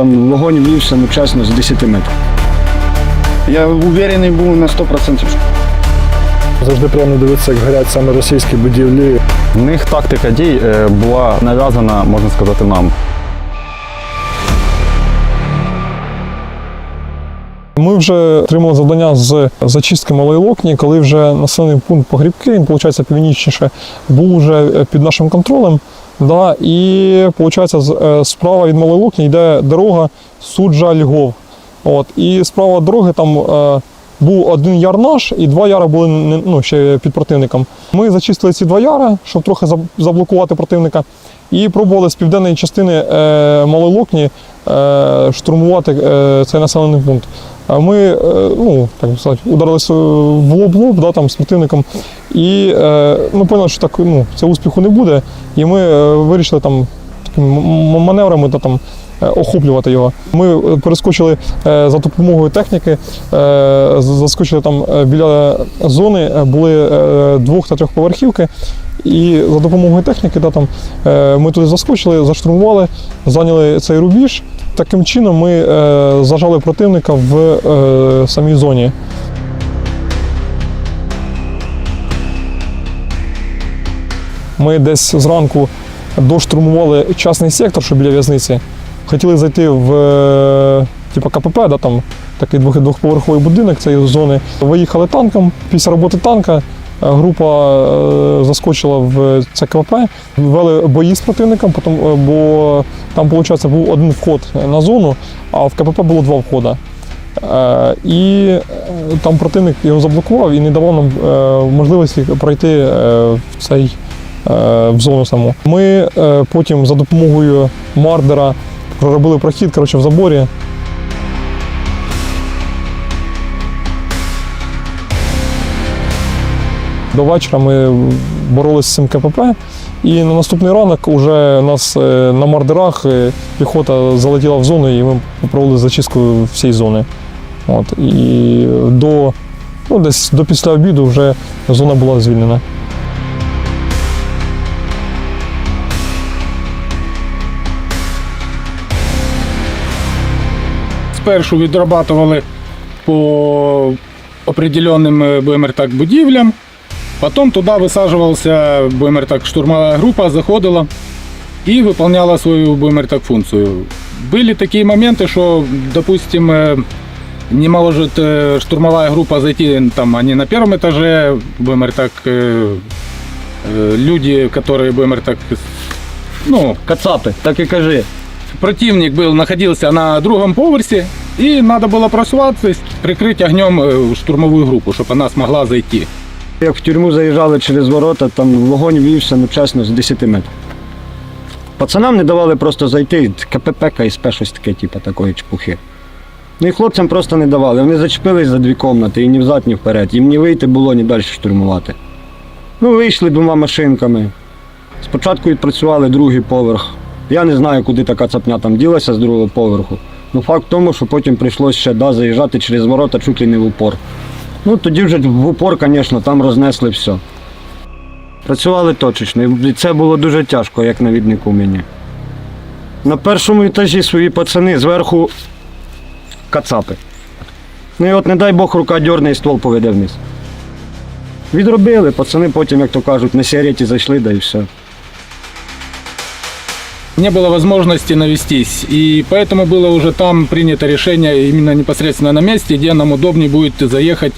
там вогонь вівся, ну з 10 метрів. Я уверений був на 100%. Завжди приємно дивитися, як горять саме російські будівлі. В них тактика дій е, була нав'язана, можна сказати, нам. Ми вже отримали завдання з зачистки Малої Локні, коли вже населений пункт Погрібки, він, виходить, північніше, був вже під нашим контролем. Да, і виходить, е, справа від Малої Локні йде дорога суджа Львов. От, і справа дороги там е, був один яр наш, і два яра були ну, ще під противником. Ми зачистили ці два яра, щоб трохи заблокувати противника, і пробували з південної частини е, Малої Локні е, штурмувати е, цей населений пункт. А Ми е, ну, так би сказати, ударилися в лоб лоб да, там, з противником і ну, поняли, що так ну, це успіху не буде. І ми е, вирішили там такими маневрами да, там, охоплювати його. Ми перескочили за допомогою техніки, заскочили там біля зони, були двох та трьохповерхівки. І за допомогою техніки да, там, ми туди заскочили, заштурмували, зайняли цей рубіж. Таким чином ми е, зажали противника в е, самій зоні. Ми десь зранку доштурмували частний сектор, що біля в'язниці. Хотіли зайти в е, типу КПП, да, там такий двох- двохповерховий будинок цієї зони. Виїхали танком. Після роботи танка група е, заскочила в це КПП, вели бої з противником, е, бо там, виходить, був один вход на зону, а в КПП було два входи. Е, І е, там противник його заблокував і не давав нам е, можливості пройти е, в цей е, в зону саму. Ми е, потім за допомогою мардера проробили прохід коротше, в заборі. До вечора ми боролися з цим КПП, і на наступний ранок уже нас е, на мардерах е, піхота залетіла в зону, і ми провели зачистку всієї зони. От, і до, ну, десь до після обіду вже зона була звільнена. Спершу відрабатували по определенным, э, будем говорить так, будівлям. Потом туда высаживался, будем говорить так, штурмовая группа, заходила и выполняла свою, будем говорить так, функцию. Были такие моменты, что, допустим, э, не может э, штурмовая группа зайти, там, они на первом этаже, будем говорить так, э, э, люди, которые, будем говорить так, ну, Кацапи, так і кажи. противник был, находился на другом поверсе, и надо было просуваться, прикрыть огнем э, штурмовую группу, чтобы она смогла зайти. Як в тюрму заїжджали через ворота, там вогонь вівся, ну чесно, з 10 метрів. Пацанам не давали просто зайти, КПП і спе щось таке, типу, такої чепухи. Ну і хлопцям просто не давали. Вони зачепились за дві кімнати і ні взад, ні вперед. Їм ні вийти було, ні далі штурмувати. Ну, вийшли двома машинками. Спочатку відпрацювали другий поверх. Я не знаю, куди така цапня там ділася з другого поверху. Ну факт в тому, що потім прийшлося ще да, заїжджати через ворота чуть ли не в упор. Ну тоді вже в упор, звісно, там рознесли все. Працювали точечно, і це було дуже тяжко, як навіднику мені. На першому етажі свої пацани зверху кацапи. Ну і от, не дай Бог, рука дьорне і ствол поведе вниз. Відробили, пацани потім, як то кажуть, на сіреті зайшли, да і все. Не было возможности навестись, и поэтому было уже там принято решение именно непосредственно на месте, где нам удобнее будет заехать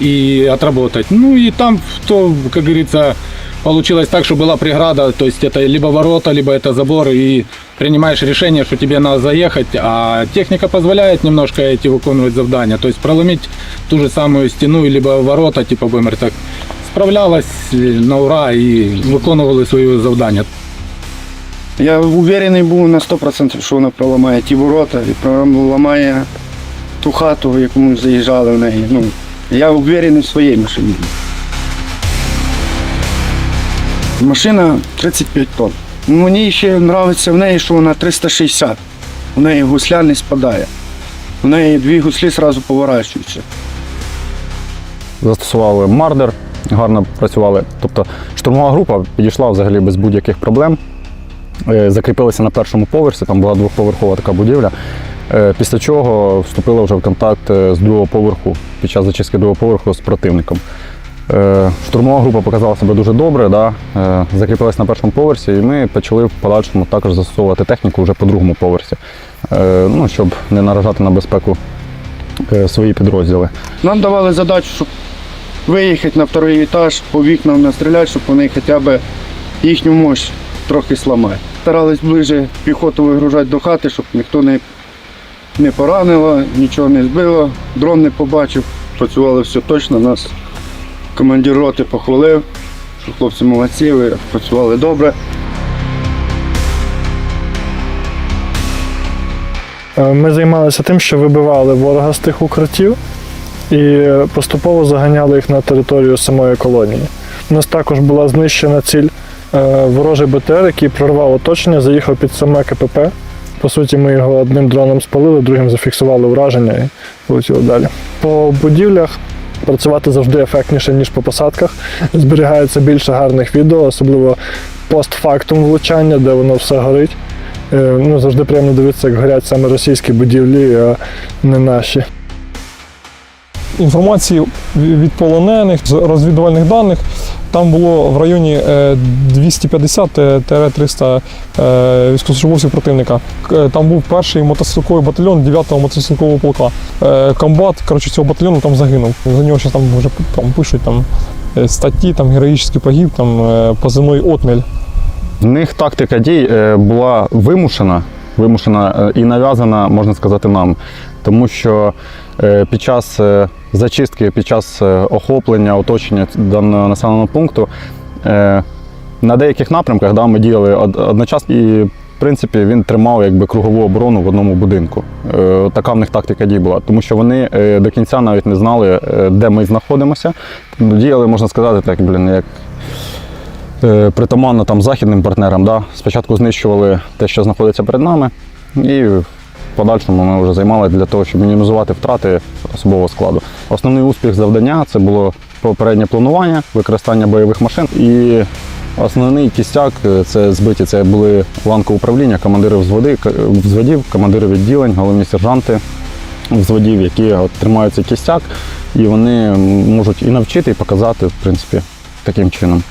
и отработать. Ну и там, то, как говорится, получилось так, что была преграда, то есть это либо ворота, либо это забор, и принимаешь решение, что тебе надо заехать, а техника позволяет немножко эти выполнять завдания, то есть проломить ту же самую стену, либо ворота, типа БМР, так справлялась на ура и виконували свої завдання. Я уверений був на 100%, що вона проламає ті ворота і проламає ту хату, яку ми заїжджали в неї. Ну, я уверений в своїй машині. Машина 35 тонн. Мені ще подобається в неї, що вона 360. У неї гусля не спадає. У неї дві гуслі одразу поворачуються. Застосували мардер, гарно працювали. Тобто штурмова група підійшла взагалі без будь-яких проблем. Е, закріпилися на першому поверсі, там була двохповерхова така будівля. Е, Після чого вступили вже в контакт е, з другого поверху під час зачистки другого поверху з противником. Штурмова група показала себе дуже добре, да? закріпилась на першому поверсі, і ми почали в подальшому також застосовувати техніку вже по другому поверсі, ну, щоб не наражати на безпеку свої підрозділи. Нам давали задачу, щоб виїхати на второй етаж, по вікнам настріляти, щоб вони хоча б їхню мощь трохи сламати. Старались ближче піхоту вигружати до хати, щоб ніхто не, не поранило, нічого не збило, дрон не побачив. Працювали все точно, нас командир роти похвалив, що хлопці молодці, ви працювали добре. Е, Ми займалися тим, що вибивали ворога з тих укриттів і поступово заганяли їх на територію самої колонії. У нас також була знищена ціль ворожий БТР, який прорвав оточення, заїхав під саме КПП. По суті, ми його одним дроном спалили, другим зафіксували ураження і полетіли далі. По будівлях працювати завжди ефектніше, ніж по посадках. Зберігається більше гарних відео, особливо постфактум влучання, де воно все горить. Е, Ну, завжди приємно дивитися, як горять саме російські будівлі, а не наші. інформації від полонених з розвідувальних даних. Там було в районі е, 250-300 е, військовослужбовців противника. Там був перший мотоцикловий батальйон 9-го мотоциклового полка. Е, Комбат коротше, цього батальйону там загинув. За нього там вже там, пишуть там, е, статті, там героїчний погиб, там е, позивний отміль. В них тактика дій е, була вимушена, вимушена е, і нав'язана, можна сказати, нам. Тому що е, під час е, зачистки, під час е, охоплення, оточення даного населеного пункту е, на деяких напрямках да, ми діяли одночасно і. В принципі, він тримав якби кругову оборону в одному будинку. Е, така в них тактика дій була, тому що вони до кінця навіть не знали, де ми знаходимося. Діяли, можна сказати, так, блін, як притаманно там західним партнерам. Да? Спочатку знищували те, що знаходиться перед нами, і подальшому ми вже займали для того, щоб мінімізувати втрати особового складу. Основний успіх завдання це було попереднє планування, використання бойових машин. І основний кістяк це збиті. Це були ланки управління, командири взводи, взводів, командири відділень, головні сержанти взводів, які от, тримають цей кістяк, і вони можуть і навчити, і показати, в принципі, таким чином.